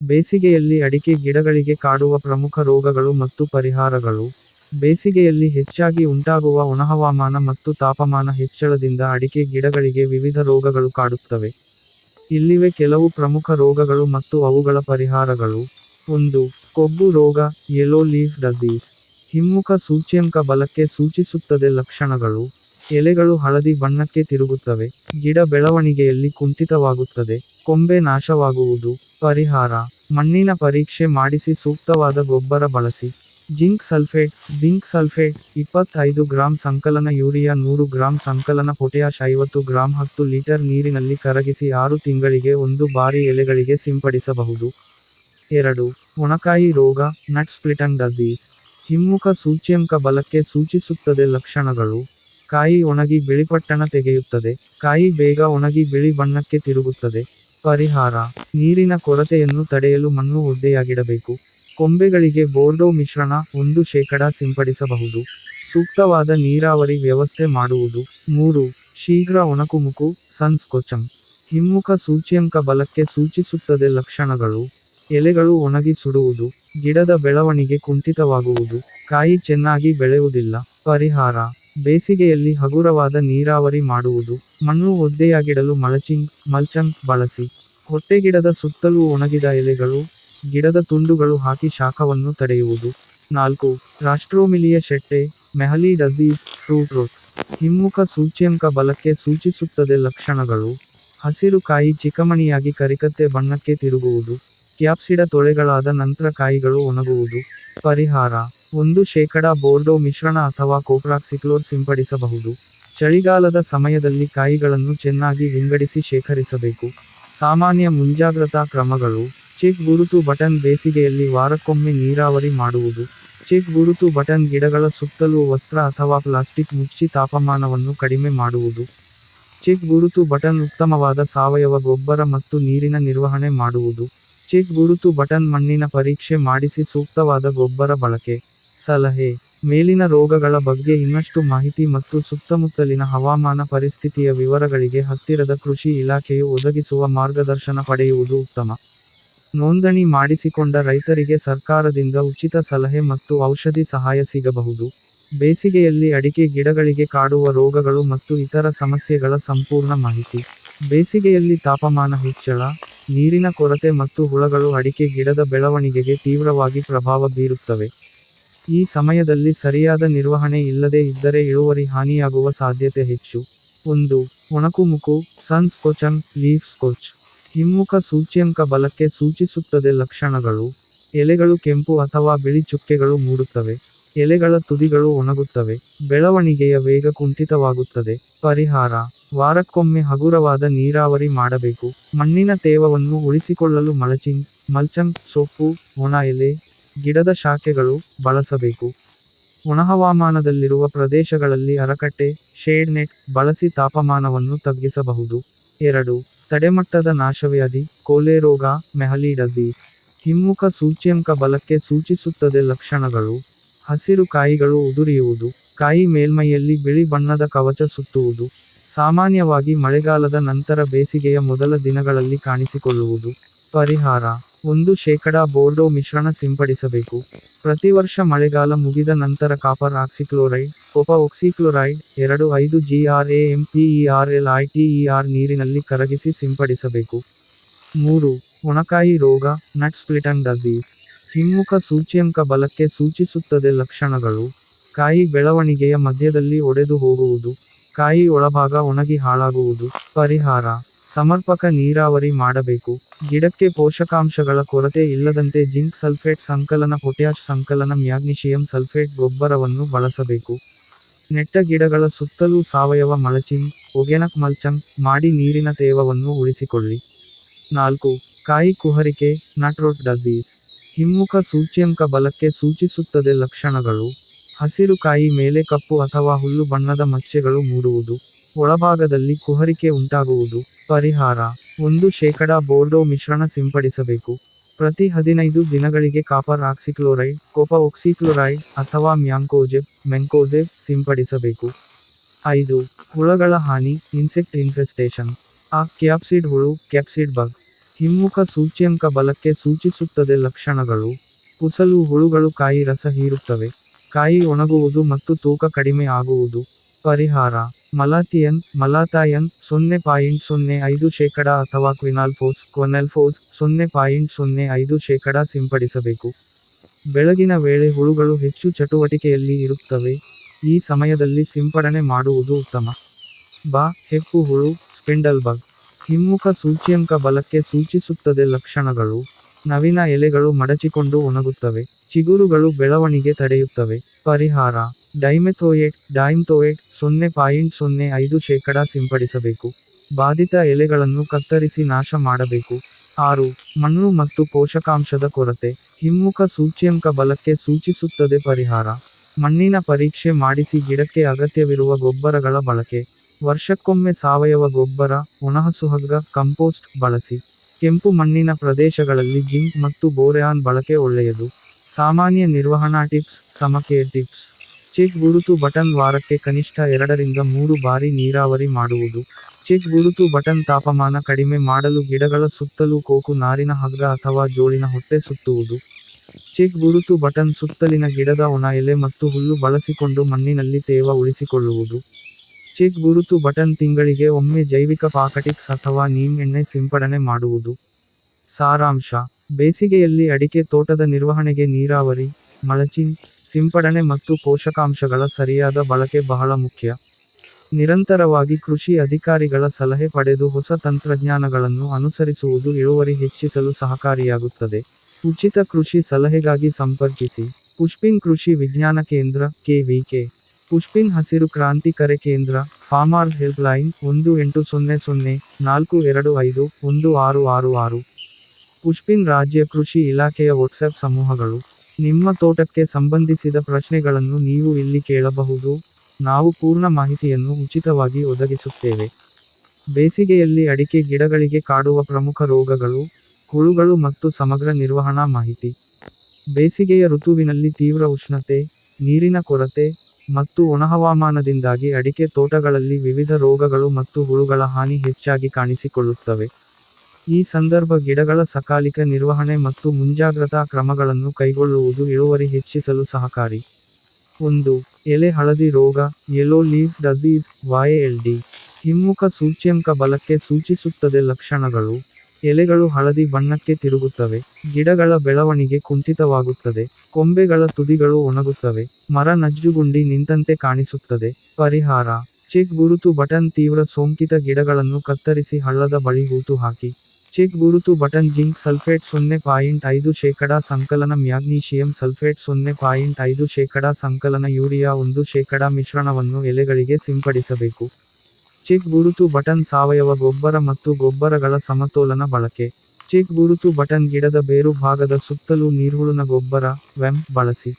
ಬೇಸಿಗೆಯಲ್ಲಿ ಅಡಿಕೆ ಗಿಡಗಳಿಗೆ ಕಾಡುವ ಪ್ರಮುಖ ರೋಗಗಳು ಮತ್ತು ಪರಿಹಾರಗಳು. ಬೇಸಿಗೆಯಲ್ಲಿ ಹೆಚ್ಚಾಗಿ ಉಂಟಾಗುವ ಒಣಹವಾಮಾನ ಮತ್ತು ತಾಪಮಾನ ಹೆಚ್ಚಳದಿಂದ ಅಡಿಕೆ ಗಿಡಗಳಿಗೆ ವಿವಿಧ ರೋಗಗಳು ಕಾಡುತ್ತವೆ. ಇಲ್ಲಿವೆ ಕೆಲವು ಪ್ರಮುಖ ರೋಗಗಳು ಮತ್ತು ಅವುಗಳ ಪರಿಹಾರಗಳು. ಒಂದು, ಕೊಬ್ಬು ರೋಗ ಯೆಲೋ ಲೀಫ್ ಡಸೀಸ್ ಹಿಮ್ಮುಖ ಸೂಚ್ಯಂಕ ಬಲಕ್ಕೆ ಸೂಚಿಸುತ್ತದೆ ಲಕ್ಷಣಗಳು. ಎಲೆಗಳು ಹಳದಿ ಬಣ್ಣಕ್ಕೆ ತಿರುಗುತ್ತವೆ. ಗಿಡ ಬೆಳವಣಿಗೆಯಲ್ಲಿ ಕುಂಠಿತವಾಗುತ್ತದೆ. ಕೊಂಬೆ ನಾಶವಾಗುವುದು. ಪರಿಹಾರ. ಮಣ್ಣಿನ ಪರೀಕ್ಷೆ ಮಾಡಿಸಿ ಸೂಕ್ತವಾದ ಗೊಬ್ಬರ ಬಳಸಿ. ಜಿಂಕ್ ಸಲ್ಫೇಟ್ ಜಿಂಕ್ ಸಲ್ಫೇಟ್, ಇಪ್ಪತ್ತೈದು ಗ್ರಾಂ ಸಂಕಲನ ಯೂರಿಯಾ, ನೂರು ಗ್ರಾಂ ಸಂಕಲನ ಪೊಟ್ಯಾಶ್ ಐವತ್ತು ಗ್ರಾಂ ಹತ್ತು ಲೀಟರ್ ನೀರಿನಲ್ಲಿ ಕರಗಿಸಿ ಆರು ತಿಂಗಳಿಗೆ ಒಂದು ಬಾರಿ ಎಲೆಗಳಿಗೆ ಸಿಂಪಡಿಸಬಹುದು. ಎರಡು, ಒಣಕಾಯಿ ರೋಗ, ನಟ್ ಸ್ಪ್ಲಿಟನ್ ಡಸೀಸ್ ಹಿಮ್ಮುಖ ಸೂಚ್ಯಂಕ ಬಲಕ್ಕೆ ಸೂಚಿಸುತ್ತದೆ ಲಕ್ಷಣಗಳು. ಕಾಯಿ ಒಣಗಿ ಬಿಳಿಪಟ್ಟಣ ತೆಗೆಯುತ್ತದೆ. ಕಾಯಿ ಬೇಗ ಒಣಗಿ ಬಿಳಿ ಬಣ್ಣಕ್ಕೆ ತಿರುಗುತ್ತದೆ. ಪರಿಹಾರ. ನೀರಿನ ಕೊರತೆಯನ್ನು ತಡೆಯಲು ಮಣ್ಣು ಒದ್ದೆಯಾಗಿಡಬೇಕು. ಕೊಂಬೆಗಳಿಗೆ ಬೋರ್ಡೋ ಮಿಶ್ರಣ ಒಂದು ಶೇಕಡ ಸಿಂಪಡಿಸಬಹುದು. ಸೂಕ್ತವಾದ ನೀರಾವರಿ ವ್ಯವಸ್ಥೆ ಮಾಡುವುದು. ಮೂರು, ಶೀಘ್ರ ಒಣಕುಮುಕು ಸನ್ಸ್ಕೊಚಂ ಹಿಮ್ಮುಖ ಸೂಚ್ಯಂಕ ಬಲಕ್ಕೆ ಸೂಚಿಸುತ್ತದೆ ಲಕ್ಷಣಗಳು. ಎಲೆಗಳು ಒಣಗಿ ಸುಡುವುದು. ಗಿಡದ ಬೆಳವಣಿಗೆ ಕುಂಠಿತವಾಗುವುದು. ಕಾಯಿ ಚೆನ್ನಾಗಿ ಬೆಳೆಯುವುದಿಲ್ಲ. ಪರಿಹಾರ. ಬೇಸಿಗೆಯಲ್ಲಿ ಹಗುರವಾದ ನೀರಾವರಿ ಮಾಡುವುದು. ಮಣ್ಣು ಒದ್ದೆಯಾಗಿಡಲು ಮಲಚಿಂಗ್ ಮಲ್ಚಂಗ್ ಬಳಸಿ. ಹೊಟ್ಟೆಗಿಡದ ಸುತ್ತಲೂ ಒಣಗಿದ ಎಲೆಗಳು, ಗಿಡದ ತುಂಡುಗಳು ಹಾಕಿ ಶಾಖವನ್ನು ತಡೆಯುವುದು. ನಾಲ್ಕು, ರಾಷ್ಟ್ರೋಮಿಲಿಯ ಶೆಟ್ಟೆ, ಮೆಹಲಿ ಡಸೀಸ್ ಫ್ರೂಟ್ ರೋಟ್ ಹಿಮ್ಮುಖ ಸೂಚ್ಯಂಕ ಬಲಕ್ಕೆ ಸೂಚಿಸುತ್ತದೆ ಲಕ್ಷಣಗಳು. ಹಸಿರು ಕಾಯಿ ಚಿಕಮಣಿಯಾಗಿ ಕರಿಕತ್ತೆ ಬಣ್ಣಕ್ಕೆ ತಿರುಗುವುದು. ಕ್ಯಾಪ್ಸಿಡ ತೊಳೆಗಳಾದ ನಂತರ ಕಾಯಿಗಳು ಒಣಗುವುದು. ಪರಿಹಾರ, ಒಂದು ಶೇಕಡ ಬೋರ್ಡೋ ಮಿಶ್ರಣ ಅಥವಾ ಕೋಪ್ರಾಕ್ಸಿಕ್ಲೋರ್ ಸಿಂಪಡಿಸಬಹುದು. ಚಳಿಗಾಲದ ಸಮಯದಲ್ಲಿ ಕಾಯಿಗಳನ್ನು ಚೆನ್ನಾಗಿ ವಿಂಗಡಿಸಿ ಶೇಖರಿಸಬೇಕು. ಸಾಮಾನ್ಯ ಮುಂಜಾಗ್ರತಾ ಕ್ರಮಗಳು. ಚೆಕ್ ಗುರುತು ಬಟನ್ ಬೇಸಿಗೆಯಲ್ಲಿ ವಾರಕ್ಕೊಮ್ಮೆ ನೀರಾವರಿ ಮಾಡುವುದು. ಚೆಕ್ ಗುರುತು ಬಟನ್ ಗಿಡಗಳ ಸುತ್ತಲೂ ವಸ್ತ್ರ ಅಥವಾ ಪ್ಲಾಸ್ಟಿಕ್ ಮುಚ್ಚಿ ತಾಪಮಾನವನ್ನು ಕಡಿಮೆ ಮಾಡುವುದು. ಚೆಕ್ ಗುರುತು ಬಟನ್ ಉತ್ತಮವಾದ ಸಾವಯವ ಗೊಬ್ಬರ ಮತ್ತು ನೀರಿನ ನಿರ್ವಹಣೆ ಮಾಡುವುದು. ಚೆಕ್ ಗುರುತು ಬಟನ್ ಮಣ್ಣಿನ ಪರೀಕ್ಷೆ ಮಾಡಿಸಿ ಸೂಕ್ತವಾದ ಗೊಬ್ಬರ ಬಳಕೆ. ಸಲಹೆ. ಮೇಲಿನ ರೋಗಗಳ ಬಗ್ಗೆ ಇನ್ನಷ್ಟು ಮಾಹಿತಿ ಮತ್ತು ಸುತ್ತಮುತ್ತಲಿನ ಹವಾಮಾನ ಪರಿಸ್ಥಿತಿಯ ವಿವರಗಳಿಗೆ ಹತ್ತಿರದ ಕೃಷಿ ಇಲಾಖೆಯು ಒದಗಿಸುವ ಮಾರ್ಗದರ್ಶನ ಪಡೆಯುವುದು ಉತ್ತಮ. ನೋಂದಣಿ ಮಾಡಿಸಿಕೊಂಡ ರೈತರಿಗೆ ಸರ್ಕಾರದಿಂದ ಉಚಿತ ಸಲಹೆ ಮತ್ತು ಔಷಧಿ ಸಹಾಯ ಸಿಗಬಹುದು. ಬೇಸಿಗೆಯಲ್ಲಿ ಅಡಿಕೆ ಗಿಡಗಳಿಗೆ ಕಾಡುವ ರೋಗಗಳು ಮತ್ತು ಇತರ ಸಮಸ್ಯೆಗಳ ಸಂಪೂರ್ಣ ಮಾಹಿತಿ. ಬೇಸಿಗೆಯಲ್ಲಿ ತಾಪಮಾನ ಹೆಚ್ಚಳ, ನೀರಿನ ಕೊರತೆ ಮತ್ತು ಹುಳಗಳು ಅಡಿಕೆ ಗಿಡದ ಬೆಳವಣಿಗೆಗೆ ತೀವ್ರವಾಗಿ ಪ್ರಭಾವ ಬೀರುತ್ತವೆ. ಈ ಸಮಯದಲ್ಲಿ ಸರಿಯಾದ ನಿರ್ವಹಣೆ ಇಲ್ಲದೆ ಇದ್ದರೆ ಇಳುವರಿ ಹಾನಿಯಾಗುವ ಸಾಧ್ಯತೆ ಹೆಚ್ಚು. ಒಂದು, ಒಣಕುಮುಕು, ಸನ್ ಸ್ಕೊಚಂಗ್ ಲೀಫ್ ಸ್ಕೊಚ್. ಹಿಮ್ಮುಖ ಸೂಚ್ಯಂಕ ಬಲಕ್ಕೆ ಸೂಚಿಸುತ್ತದೆ ಲಕ್ಷಣಗಳು. ಎಲೆಗಳು ಕೆಂಪು ಅಥವಾ ಬಿಳಿ ಚುಕ್ಕೆಗಳು ಮೂಡುತ್ತವೆ. ಎಲೆಗಳ ತುದಿಗಳು ಒಣಗುತ್ತವೆ. ಬೆಳವಣಿಗೆಯ ವೇಗ ಕುಂಠಿತವಾಗುತ್ತದೆ. ಪರಿಹಾರ, ವಾರಕ್ಕೊಮ್ಮೆ ಹಗುರವಾದ ನೀರಾವರಿ ಮಾಡಬೇಕು. ಮಣ್ಣಿನ ತೇವವನ್ನು ಉಳಿಸಿಕೊಳ್ಳಲು ಮಳಚಿಂಗ್ ಮಲ್ಚಂಗ್ ಸೊಪ್ಪು ಒಣ ಎಲೆ ಗಿಡದ ಶಾಖೆಗಳು ಬಳಸಬೇಕು. ಒಣಹವಾಮಾನದಲ್ಲಿರುವ ಪ್ರದೇಶಗಳಲ್ಲಿ ಅರಕಟ್ಟೆ, ಶೇಡ್ ನೆಟ್ ಬಳಸಿ ತಾಪಮಾನವನ್ನು ತಗ್ಗಿಸಬಹುದು. ಎರಡು, ತಡೆಮಟ್ಟದ ನಾಶವ್ಯಾಧಿ ಕೋಲೆ ರೋಗ, ಮೆಹಲಿ ಡಸೀಸ್ ಹಿಮ್ಮುಖ ಸೂಚ್ಯಂಕ ಬಲಕ್ಕೆ ಸೂಚಿಸುತ್ತದೆ ಲಕ್ಷಣಗಳು. ಹಸಿರು ಕಾಯಿಗಳು ಉದುರಿಯುವುದು, ಕಾಯಿ ಮೇಲ್ಮೈಯಲ್ಲಿ ಬಿಳಿ ಬಣ್ಣದ ಕವಚ ಸುತ್ತುವುದು, ಸಾಮಾನ್ಯವಾಗಿ ಮಳೆಗಾಲದ ನಂತರ ಬೇಸಿಗೆಯ ಮೊದಲ ದಿನಗಳಲ್ಲಿ ಕಾಣಿಸಿಕೊಳ್ಳುವುದು. ಪರಿಹಾರ ಒಂದು ಶೇಕಡಾ ಬೋರ್ಡೋ ಮಿಶ್ರಣ ಸಿಂಪಡಿಸಬೇಕು. ಪ್ರತಿ ವರ್ಷ ಮಳೆಗಾಲ ಮುಗಿದ ನಂತರ ಕಾಪರ್ ಆಕ್ಸಿಕ್ಲೋರೈಡ್, ಕೊಪ ಒಕ್ಸಿಕ್ಲೋರೈಡ್ ಎರಡು ಐದು ಜಿಆರ್ಎಎಂಪಿಇಆರ್ಎಲ್ಐಟಿಇಆರ್ ನೀರಿನಲ್ಲಿ ಕರಗಿಸಿ ಸಿಂಪಡಿಸಬೇಕು. ಮೂರು, ಒಣಕಾಯಿ ರೋಗ, ನಟ್ ಸ್ಪ್ಲಿಟನ್ ಡಸೀಸ್ ಹಿಮ್ಮುಖ ಸೂಚ್ಯಂಕ ಬಲಕ್ಕೆ ಸೂಚಿಸುತ್ತದೆ ಲಕ್ಷಣಗಳು. ಕಾಯಿ ಬೆಳವಣಿಗೆಯ ಮಧ್ಯದಲ್ಲಿ ಒಡೆದು ಹೋಗುವುದು. ಕಾಯಿ ಒಳಭಾಗ ಒಣಗಿ ಹಾಳಾಗುವುದು. ಪರಿಹಾರ. ಸಮರ್ಪಕ ನೀರಾವರಿ ಮಾಡಬೇಕು. ಗಿಡಕ್ಕೆ ಪೋಷಕಾಂಶಗಳ ಕೊರತೆ ಇಲ್ಲದಂತೆ ಜಿಂಕ್ ಸಲ್ಫೇಟ್ ಸಂಕಲನ ಪೊಟ್ಯಾಶ್ ಸಂಕಲನ, ಮ್ಯಾಗ್ನೀಷಿಯಂ ಸಲ್ಫೇಟ್ ಗೊಬ್ಬರವನ್ನು ಬಳಸಬೇಕು. ನೆಟ್ಟ ಗಿಡಗಳ ಸುತ್ತಲೂ ಸಾವಯವ ಮಳಚಿಂಗ್ ಒಗೆನಕ್ ಮಲ್ಚಂಗ್ ಮಾಡಿ ನೀರಿನ ತೇವವನ್ನು ಉಳಿಸಿಕೊಳ್ಳಿ. ನಾಲ್ಕು, ಕಾಯಿ ಕುಹರಿಕೆ, ನಟ್ರೋಟ್ ಡಸೀಸ್ ಹಿಮ್ಮುಖ ಸೂಚ್ಯಂಕ ಬಲಕ್ಕೆ ಸೂಚಿಸುತ್ತದೆ ಲಕ್ಷಣಗಳು. ಹಸಿರು ಕಾಯಿ ಮೇಲೆ ಕಪ್ಪು ಅಥವಾ ಹುಲ್ಲು ಬಣ್ಣದ ಮಚ್ಚೆಗಳು ಮೂಡುವುದು. ಒಳಭಾಗದಲ್ಲಿ ಕುಹರಿಕೆ ಉಂಟಾಗುವುದು. ಪರಿಹಾರ. ಒಂದು ಶೇಕಡ ಬೋರ್ಡೋ ಮಿಶ್ರಣ ಸಿಂಪಡಿಸಬೇಕು. ಪ್ರತಿ ಹದಿನೈದು ದಿನಗಳಿಗೆ ಕಾಪರ್ ಆಕ್ಸಿಕ್ಲೋರೈಡ್ ಕೋಪ ಒಕ್ಸಿಕ್ಲೋರೈಡ್ ಅಥವಾ ಮ್ಯಾಂಕೋಜೆಬ್, ಮೆಂಕೋಜೆಬ್ ಸಿಂಪಡಿಸಬೇಕು. ಐದು, ಹುಳಗಳ ಹಾನಿ, ಇನ್ಸೆಕ್ಟ್ ಇನ್ಫೆಸ್ಟೇಷನ್. ಆ, ಕ್ಯಾಪ್ಸಿಡ್ ಹುಳು, ಕ್ಯಾಪ್ಸಿಡ್ ಬಗ್. ಹಿಮ್ಮುಖ ಸೂಚ್ಯಂಕ ಬಲಕ್ಕೆ ಸೂಚಿಸುತ್ತದೆ ಲಕ್ಷಣಗಳು. ಕುಸಲು ಹುಳುಗಳು ಕಾಯಿ ರಸ ಹೀರುತ್ತವೆ. ಕಾಯಿ ಒಣಗುವುದು ಮತ್ತು ತೂಕ ಕಡಿಮೆ ಆಗುವುದು. ಪರಿಹಾರ. ಮಲಾಥಿಯನ್ ಮಲಾಥಾಯನ್ ಸೊನ್ನೆ ಪಾಯಿಂಟ್ ಸೊನ್ನೆ ಐದು ಶೇಕಡ ಅಥವಾ ಕ್ವಿನಾಲ್ಫೋಸ್ ಕ್ವನೆಲ್ಫೋಸ್ ಸೊನ್ನೆ ಪಾಯಿಂಟ್ ಸೊನ್ನೆ ಐದು ಶೇಕಡ ಸಿಂಪಡಿಸಬೇಕು. ಬೆಳಗಿನ ವೇಳೆ ಹುಳುಗಳು ಹೆಚ್ಚು ಚಟುವಟಿಕೆಯಲ್ಲಿ ಇರುತ್ತವೆ, ಈ ಸಮಯದಲ್ಲಿ ಸಿಂಪಡಣೆ ಮಾಡುವುದು ಉತ್ತಮ. ಬಾ, ಹೆಪ್ಪು ಹುಳು, ಸ್ಪಿಂಡಲ್ ಬಗ್. ಹಿಮ್ಮುಖ ಸೂಚ್ಯಂಕ ಬಲಕ್ಕೆ ಸೂಚಿಸುತ್ತದೆ ಲಕ್ಷಣಗಳು. ನವಿನ ಎಲೆಗಳು ಮಡಚಿಕೊಂಡು ಒಣಗುತ್ತವೆ, ಚಿಗುರುಗಳು ಬೆಳವಣಿಗೆ ತಡೆಯುತ್ತವೆ. ಪರಿಹಾರ, ಡೈಮೆಥೋಯೇಟ್, ಡೈಮ್ಥೋಯೇಟ್ ಸೊನ್ನೆ ಪಾಯಿಂಟ್ ಸೊನ್ನೆ ಐದು ಶೇಕಡ ಸಿಂಪಡಿಸಬೇಕು. ಬಾಧಿತ ಎಲೆಗಳನ್ನು ಕತ್ತರಿಸಿ ನಾಶ ಮಾಡಬೇಕು. ಆರು, ಮಣ್ಣು ಮತ್ತು ಪೋಷಕಾಂಶದ ಕೊರತೆ. ಹಿಮ್ಮುಖ ಸೂಚ್ಯಂಕ ಬಲಕ್ಕೆ ಸೂಚಿಸುತ್ತದೆ ಪರಿಹಾರ. ಮಣ್ಣಿನ ಪರೀಕ್ಷೆ ಮಾಡಿಸಿ ಗಿಡಕ್ಕೆ ಅಗತ್ಯವಿರುವ ಗೊಬ್ಬರಗಳ ಬಳಕೆ. ವರ್ಷಕ್ಕೊಮ್ಮೆ ಸಾವಯವ ಗೊಬ್ಬರ, ಒಣಹಸುಹಗ್ಗ, ಕಂಪೋಸ್ಟ್ ಬಳಸಿ. ಕೆಂಪು ಮಣ್ಣಿನ ಪ್ರದೇಶಗಳಲ್ಲಿ ಜಿಂಕ್ ಮತ್ತು ಬೋರೆಯಾನ್ ಬಳಕೆ ಒಳ್ಳೆಯದು. ಸಾಮಾನ್ಯ ನಿರ್ವಹಣಾ ಟಿಪ್ಸ್ ಸಮಕೆಯ ಟಿಪ್ಸ್. ಚೆಕ್ ಗುರುತು ಬಟನ್ ವಾರಕ್ಕೆ ಕನಿಷ್ಠ ಎರಡರಿಂದ ಮೂರು ಬಾರಿ ನೀರಾವರಿ ಮಾಡುವುದು. ಚೆಕ್ ಗುರುತು ಬಟನ್ ತಾಪಮಾನ ಕಡಿಮೆ ಮಾಡಲು ಗಿಡಗಳ ಸುತ್ತಲೂ ಕೋಕು ನಾರಿನ ಹಗ್ಗ ಅಥವಾ ಜೋಳಿನ ಹೊಟ್ಟೆ ಸುತ್ತುವುದು. ಚೆಕ್ ಗುರುತು ಬಟನ್ ಸುತ್ತಲಿನ ಗಿಡದ ಒಣ ಎಲೆ ಮತ್ತು ಹುಲ್ಲು ಬಳಸಿಕೊಂಡು ಮಣ್ಣಿನಲ್ಲಿ ತೇವ ಉಳಿಸಿಕೊಳ್ಳುವುದು. ಚೆಕ್ ಗುರುತು ಬಟನ್ ತಿಂಗಳಿಗೆ ಒಮ್ಮೆ ಜೈವಿಕ ಪಾಕಟಿಕ್ಸ್ ಅಥವಾ ನೀಮ್ ಎಣ್ಣೆ ಸಿಂಪಡಣೆ ಮಾಡುವುದು. ಸಾರಾಂಶ. ಬೇಸಿಗೆಯಲ್ಲಿ ಅಡಿಕೆ ತೋಟದ ನಿರ್ವಹಣೆಗೆ ನೀರಾವರಿ ಮಳಚಿಂಗ್ ಸಿಂಪಡಣೆ ಮತ್ತು ಪೋಷಕಾಂಶಗಳ ಸರಿಯಾದ ಬಳಕೆ ಬಹಳ ಮುಖ್ಯ. ನಿರಂತರವಾಗಿ ಕೃಷಿ ಅಧಿಕಾರಿಗಳ ಸಲಹೆ ಪಡೆದು ಹೊಸ ತಂತ್ರಜ್ಞಾನಗಳನ್ನು ಅನುಸರಿಸುವುದು ಇಳುವರಿ ಹೆಚ್ಚಿಸಲು ಸಹಕಾರಿಯಾಗುತ್ತದೆ. ಉಚಿತ ಕೃಷಿ ಸಲಹೆಗಾಗಿ ಸಂಪರ್ಕಿಸಿ. ಪುಷ್ಪಿನ್ ಕೃಷಿ ವಿಜ್ಞಾನ ಕೇಂದ್ರ, ಕೆವಿಕೆ. ಪುಷ್ಪಿನ್ ಹಸಿರು ಕ್ರಾಂತಿ ಕರೆ ಕೇಂದ್ರ, ಫಾರ್ಮರ್ ಹೆಲ್ಪ್ಲೈನ್ ಒಂದು ಎಂಟು ಸೊನ್ನೆ ಸೊನ್ನೆ ನಾಲ್ಕು ಎರಡು ಐದು ಒಂದು ಆರು ಆರು ಆರು. ಪುಷ್ಪಿನ್ ರಾಜ್ಯ ಕೃಷಿ ಇಲಾಖೆಯ ವಾಟ್ಸಾಪ್ ಸಮೂಹಗಳು. ನಿಮ್ಮ ತೋಟಕ್ಕೆ ಸಂಬಂಧಿಸಿದ ಪ್ರಶ್ನೆಗಳನ್ನು ನೀವು ಇಲ್ಲಿ ಕೇಳಬಹುದು. ನಾವು ಪೂರ್ಣ ಮಾಹಿತಿಯನ್ನು ಉಚಿತವಾಗಿ ಒದಗಿಸುತ್ತೇವೆ. ಬೇಸಿಗೆಯಲ್ಲಿ ಅಡಿಕೆ ಗಿಡಗಳಿಗೆ ಕಾಡುವ ಪ್ರಮುಖ ರೋಗಗಳು, ಹುಳುಗಳು ಮತ್ತು ಸಮಗ್ರ ನಿರ್ವಹಣಾ ಮಾಹಿತಿ. ಬೇಸಿಗೆಯ ಋತುವಿನಲ್ಲಿ ತೀವ್ರ ಉಷ್ಣತೆ, ನೀರಿನ ಕೊರತೆ ಮತ್ತು ಒಣಹವಾಮಾನದಿಂದಾಗಿ ಅಡಿಕೆ ತೋಟಗಳಲ್ಲಿ ವಿವಿಧ ರೋಗಗಳು ಮತ್ತು ಹುಳುಗಳ ಹಾನಿ ಹೆಚ್ಚಾಗಿ ಕಾಣಿಸಿಕೊಳ್ಳುತ್ತವೆ. ಈ ಸಂದರ್ಭ ಗಿಡಗಳ ಸಕಾಲಿಕ ನಿರ್ವಹಣೆ ಮತ್ತು ಮುಂಜಾಗ್ರತಾ ಕ್ರಮಗಳನ್ನು ಕೈಗೊಳ್ಳುವುದು ಇಳುವರಿ ಹೆಚ್ಚಿಸಲು ಸಹಕಾರಿ. ಒಂದು, ಎಲೆ ಹಳದಿ ರೋಗ ಯೆಲೋ ಲೀಫ್ ಡಸೀಸ್ ಡಿ ಹಿಮ್ಮುಖ ಸೂಚ್ಯಂಕ ಬಲಕ್ಕೆ ಸೂಚಿಸುತ್ತದೆ ಲಕ್ಷಣಗಳು. ಎಲೆಗಳು ಹಳದಿ ಬಣ್ಣಕ್ಕೆ ತಿರುಗುತ್ತವೆ. ಗಿಡಗಳ ಬೆಳವಣಿಗೆ ಕುಂಠಿತವಾಗುತ್ತದೆ. ಕೊಂಬೆಗಳ ತುದಿಗಳು ಒಣಗುತ್ತವೆ. ಮರ ನಜ್ಜುಗುಂಡಿ ನಿಂತಂತೆ ಕಾಣಿಸುತ್ತದೆ. ಪರಿಹಾರ, ಚೆಕ್ ಗುರುತು ಬಟನ್ ತೀವ್ರ ಸೋಂಕಿತ ಗಿಡಗಳನ್ನು ಕತ್ತರಿಸಿ ಹಳ್ಳದ ಬಳಿ ಹೂತು ಹಾಕಿ. ಚೆಕ್ ಗುರುತು ಬಟನ್ ಜಿಂಕ್ ಸಲ್ಫೇಟ್ ಸೊನ್ನೆ ಪಾಯಿಂಟ್ ಐದು ಶೇಕಡ ಸಂಕಲನ ಮ್ಯಾಗ್ನೀಷಿಯಂ ಸಲ್ಫೇಟ್ ಸೊನ್ನೆ ಪಾಯಿಂಟ್ ಐದು ಶೇಕಡ ಸಂಕಲನ ಯೂರಿಯಾ ಒಂದು ಶೇಕಡ ಮಿಶ್ರಣವನ್ನು ಎಲೆಗಳಿಗೆ ಸಿಂಪಡಿಸಬೇಕು. ಚೆಕ್ ಗುರುತು ಬಟನ್ ಸಾವಯವ ಗೊಬ್ಬರ ಮತ್ತು ಗೊಬ್ಬರಗಳ ಸಮತೋಲನ ಬಳಕೆ. ಚೆಕ್ ಗುರುತು ಬಟನ್ ಗಿಡದ ಬೇರು ಭಾಗದ ಸುತ್ತಲೂ ನೀರುಳುನ ಗೊಬ್ಬರ ವೆಂಪ್ ಬಳಸಿ.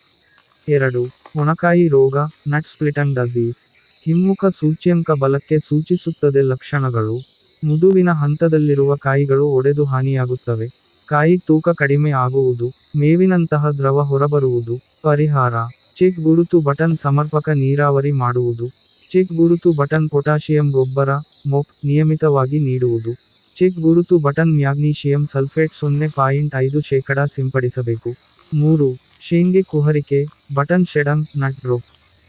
ಎರಡು ಒಣಕಾಯಿ ರೋಗ, ನಟ್ ಸ್ಪ್ಲಿಟನ್ ಡಸೀಸ್ ಹಿಮ್ಮುಖ ಸೂಚ್ಯಂಕ ಬಲಕ್ಕೆ ಸೂಚಿಸುತ್ತದೆ ಲಕ್ಷಣಗಳು. ಮುದುವಿನ ಹಂತದಲ್ಲಿರುವ ಕಾಯಿಗಳು ಒಡೆದು ಹಾನಿಯಾಗುತ್ತವೆ. ಕಾಯಿ ತೂಕ ಕಡಿಮೆ ಆಗುವುದು, ಮೇವಿನಂತಹ ದ್ರವ ಹೊರಬರುವುದು, ಪರಿಹಾರ, ಚೆಕ್ ಗುರುತು ಬಟನ್ ಸಮರ್ಪಕ ನೀರಾವರಿ ಮಾಡುವುದು, ಚೆಕ್ ಗುರುತು ಬಟನ್ ಪೊಟ್ಯಾಷಿಯಂ ಗೊಬ್ಬರ, ಮೊಪ್ ನಿಯಮಿತವಾಗಿ ನೀಡುವುದು, ಚೆಕ್ ಗುರುತು ಬಟನ್ ಮ್ಯಾಗ್ನೀಷಿಯಂ ಸಲ್ಫೇಟ್ ಸೊನ್ನೆ ಪಾಯಿಂಟ್ ಐದು ಶೇಕಡ ಸಿಂಪಡಿಸಬೇಕು. ಮೂರು, ಶೇಂಗೆ ಕುಹರಿಕೆ, ಬಟನ್ ಶೆಡಂಗ್ ನಟ್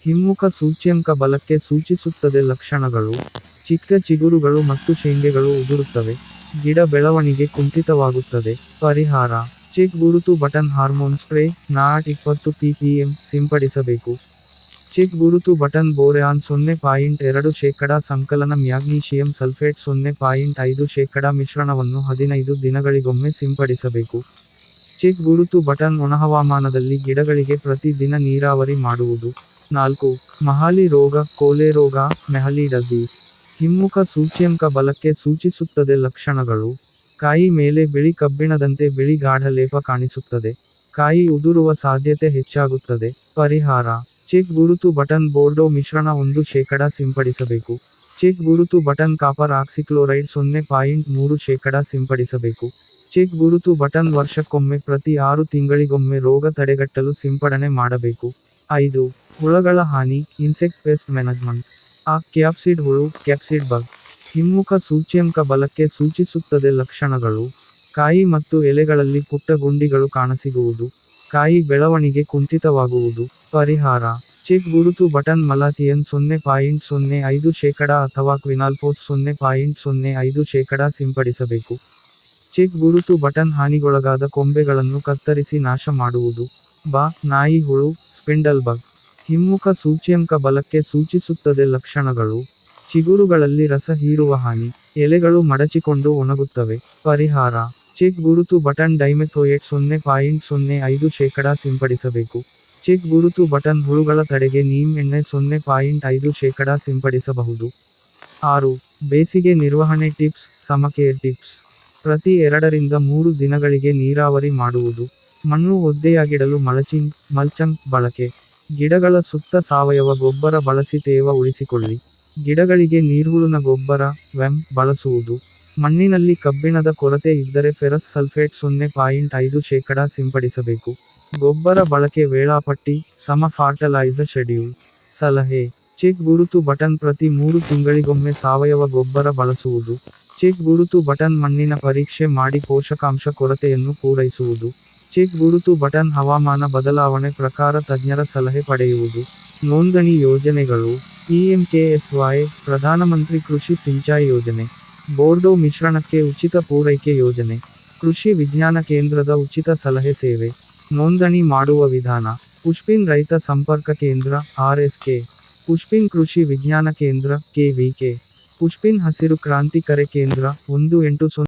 ಹಿಮ್ಮುಖ ಸೂಚ್ಯಂಕ ಬಲಕ್ಕೆ ಸೂಚಿಸುತ್ತದೆ ಲಕ್ಷಣಗಳು. ಚಿಕ್ಕ ಚಿಗುರುಗಳು ಮತ್ತು ಶೇಂಗೆಗಳು ಉದುರುತ್ತವೆ. ಗಿಡ ಬೆಳವಣಿಗೆ ಕುಂಠಿತವಾಗುತ್ತದೆ. ಪರಿಹಾರ. ಚೆಕ್ ಗುರುತು ಬಟನ್ ಹಾರ್ಮೋನ್ ಸ್ಪ್ರೇ, ನಾಟ್ ಇಪ್ಪತ್ತು ಪಿಪಿಎಂ ಸಿಂಪಡಿಸಬೇಕು. ಚೆಕ್ ಗುರುತು ಬಟನ್ ಬೋರ್ಯಾನ್ ಸೊನ್ನೆ ಪಾಯಿಂಟ್ ಎರಡು ಶೇಕಡ ಸಂಕಲನ ಮ್ಯಾಗ್ನೀಷಿಯಂ ಸಲ್ಫೇಟ್ ಸೊನ್ನೆ ಪಾಯಿಂಟ್ ಐದು ಶೇಕಡ ಮಿಶ್ರಣವನ್ನು ಹದಿನೈದು ದಿನಗಳಿಗೊಮ್ಮೆ ಸಿಂಪಡಿಸಬೇಕು. ಚೆಕ್ ಗುರುತು ಬಟನ್ ಒಣಹವಾಮಾನದಲ್ಲಿ ಗಿಡಗಳಿಗೆ ಪ್ರತಿದಿನ ನೀರಾವರಿ ಮಾಡುವುದು. ನಾಲ್ಕು. ಮಹಾಲಿ ರೋಗ, ಕೋಲೆ ರೋಗ, ಮೆಹಲಿ ಡಸೀಸ್ ಹಿಮ್ಮುಖ ಸೂಚ್ಯಂಕ ಬಲಕ್ಕೆ ಸೂಚಿಸುತ್ತದೆ ಲಕ್ಷಣಗಳು. ಕಾಯಿ ಮೇಲೆ ಬಿಳಿ ಕಬ್ಬಿಣದಂತೆ ಬಿಳಿ ಗಾಢ ಲೇಪ ಕಾಣಿಸುತ್ತದೆ. ಕಾಯಿ ಉದುರುವ ಸಾಧ್ಯತೆ ಹೆಚ್ಚಾಗುತ್ತದೆ. ಪರಿಹಾರ. ಚೆಕ್ ಗುರುತು ಬಟನ್ ಬೋರ್ಡೋ ಮಿಶ್ರಣ ಒಂದು ಶೇಕಡ ಸಿಂಪಡಿಸಬೇಕು. ಚೆಕ್ ಗುರುತು ಬಟನ್ ಕಾಪರ್ ಆಕ್ಸಿಕ್ಲೋರೈಡ್ ಸೊನ್ನೆ ಪಾಯಿಂಟ್ ಮೂರು ಶೇಕಡ ಸಿಂಪಡಿಸಬೇಕು. ಚೆಕ್ ಗುರುತು ಬಟನ್ ವರ್ಷಕ್ಕೊಮ್ಮೆ ಪ್ರತಿ ಆರು ತಿಂಗಳಿಗೊಮ್ಮೆ ರೋಗ ತಡೆಗಟ್ಟಲು ಸಿಂಪಡಣೆ ಮಾಡಬೇಕು. ಐದು. ಹುಳಗಳ ಹಾನಿ. Insect pest management. ಆ ಕ್ಯಾಪ್ಸಿಡ್ ಹುಳು, ಕ್ಯಾಪ್ಸಿಡ್ ಬಗ್, ಹಿಮ್ಮುಖ ಸೂಚ್ಯಂಕ ಬಲಕ್ಕೆ ಸೂಚಿಸುತ್ತದೆ ಲಕ್ಷಣಗಳು. ಕಾಯಿ ಮತ್ತು ಎಲೆಗಳಲ್ಲಿ ಪುಟ್ಟ ಗುಂಡಿಗಳು ಕಾಣಸಿಗುವುದು. ಕಾಯಿ ಬೆಳವಣಿಗೆ ಕುಂಠಿತವಾಗುವುದು. ಪರಿಹಾರ, ಚೆಕ್ ಗುರುತು ಬಟನ್ ಮಲಾಥಿಯನ್ ಸೊನ್ನೆ ಪಾಯಿಂಟ್ ಸೊನ್ನೆ ಐದು ಶೇಕಡ ಅಥವಾ ಕ್ವಿನಾಲ್ಫೋಸ್ ಸೊನ್ನೆ ಪಾಯಿಂಟ್ ಸೊನ್ನೆ ಐದು ಶೇಕಡ ಸಿಂಪಡಿಸಬೇಕು. ಚೆಕ್ ಗುರುತು ಬಟನ್ ಹಾನಿಗೊಳಗಾದ ಕೊಂಬೆಗಳನ್ನು ಕತ್ತರಿಸಿ ನಾಶ ಮಾಡುವುದು. ಬಾ, ನಾಯಿ, ಹುಳು, ಸ್ಪಿಂಡಲ್ ಬಗ್. ಹಿಮ್ಮುಖ ಸೂಚ್ಯಂಕ ಬಲಕ್ಕೆ ಸೂಚಿಸುತ್ತದೆ ಲಕ್ಷಣಗಳು. ಚಿಗುರುಗಳಲ್ಲಿ ರಸ ಹೀರುವ ಹಾನಿ. ಎಲೆಗಳು ಮಡಚಿಕೊಂಡು ಒಣಗುತ್ತವೆ. ಪರಿಹಾರ. ಚೆಕ್ ಗುರುತು ಬಟನ್ ಡೈಮೆಥೋಯೇಟ್ ಸೊನ್ನೆ ಪಾಯಿಂಟ್ ಸೊನ್ನೆ ಐದು ಶೇಕಡಾ ಸಿಂಪಡಿಸಬೇಕು. ಚೆಕ್ ಗುರುತು ಬಟನ್ ಹುಳುಗಳ ತಡೆಗೆ ನೀಮ್ ಎಣ್ಣೆ ಸೊನ್ನೆ ಪಾಯಿಂಟ್ ಐದು ಶೇಕಡಾ ಸಿಂಪಡಿಸಬಹುದು. ಆರು. ಬೇಸಿಗೆ ನಿರ್ವಹಣೆ ಟಿಪ್ಸ್, ಸಮಕೇರ್ ಟಿಪ್ಸ್. ಪ್ರತಿ ಎರಡರಿಂದ ಮೂರು ದಿನಗಳಿಗೆ ನೀರಾವರಿ ಮಾಡುವುದು. ಮಣ್ಣು ಒದ್ದೆಯಾಗಿಡಲು ಮಳಚಿಂಗ್ ಮಲ್ಚಂಗ್ ಬಳಕೆ. ಗಿಡಗಳ ಸುತ್ತ ಸಾವಯವ ಗೊಬ್ಬರ ಬಳಸಿ ತೇವ ಉಳಿಸಿಕೊಳ್ಳಿ. ಗಿಡಗಳಿಗೆ ನೀರುಳುನ ಗೊಬ್ಬರ ವೆಮ್ ಬಳಸುವುದು. ಮಣ್ಣಿನಲ್ಲಿ ಕಬ್ಬಿಣದ ಕೊರತೆ ಇದ್ದರೆ ಫೆರಸ್ ಸಲ್ಫೇಟ್ ಸೊನ್ನೆ ಪಾಯಿಂಟ್ ಐದು ಶೇಕಡ ಸಿಂಪಡಿಸಬೇಕು. ಗೊಬ್ಬರ ಬಳಕೆ ವೇಳಾಪಟ್ಟಿ, ಸಮ ಫಾರ್ಟಲೈಸರ್ ಶೆಡ್ಯೂಲ್. ಸಲಹೆ, ಚೆಕ್ ಗುರುತು ಬಟನ್ ಪ್ರತಿ ಮೂರು ತಿಂಗಳಿಗೊಮ್ಮೆ ಸಾವಯವ ಗೊಬ್ಬರ ಬಳಸುವುದು. ಚೆಕ್ ಗುರುತು ಬಟನ್ ಮಣ್ಣಿನ ಪರೀಕ್ಷೆ ಮಾಡಿ ಪೋಷಕಾಂಶ ಕೊರತೆಯನ್ನು ಪೂರೈಸುವುದು. ಚೆಕ್ ಗುರುತು ಬಟನ್ ಹವಾಮಾನ ಬದಲಾವಣೆ ಪ್ರಕಾರ ತಜ್ಞರ ಸಲಹೆ ಪಡೆಯುವುದು. ನೋಂದಣಿ ಯೋಜನೆಗಳು. ಪಿಎಂಕೆಎಸ್ವೈ, ಪ್ರಧಾನಮಂತ್ರಿ ಕೃಷಿ ಸಿಂಚಾಯಿ ಯೋಜನೆ. ಬೋರ್ಡೋ ಮಿಶ್ರಣಕ್ಕೆ ಉಚಿತ ಪೂರೈಕೆ ಯೋಜನೆ. ಕೃಷಿ ವಿಜ್ಞಾನ ಕೇಂದ್ರದ ಉಚಿತ ಸಲಹೆ ಸೇವೆ. ನೋಂದಣಿ ಮಾಡುವ ವಿಧಾನ. ಪುಷ್ಪಿನ್ ರೈತ ಸಂಪರ್ಕ ಕೇಂದ್ರ, ಆರ್ಎಸ್ಕೆ. ಪುಷ್ಪಿನ್ ಕೃಷಿ ವಿಜ್ಞಾನ ಕೇಂದ್ರ, ಕೆವಿಕೆ. ಪುಷ್ಪಿನ್ ಹಸಿರು ಕ್ರಾಂತಿ ಕರೆ ಕೇಂದ್ರ, ಒಂದು ಎಂಟು ಸೊನ್ನೆ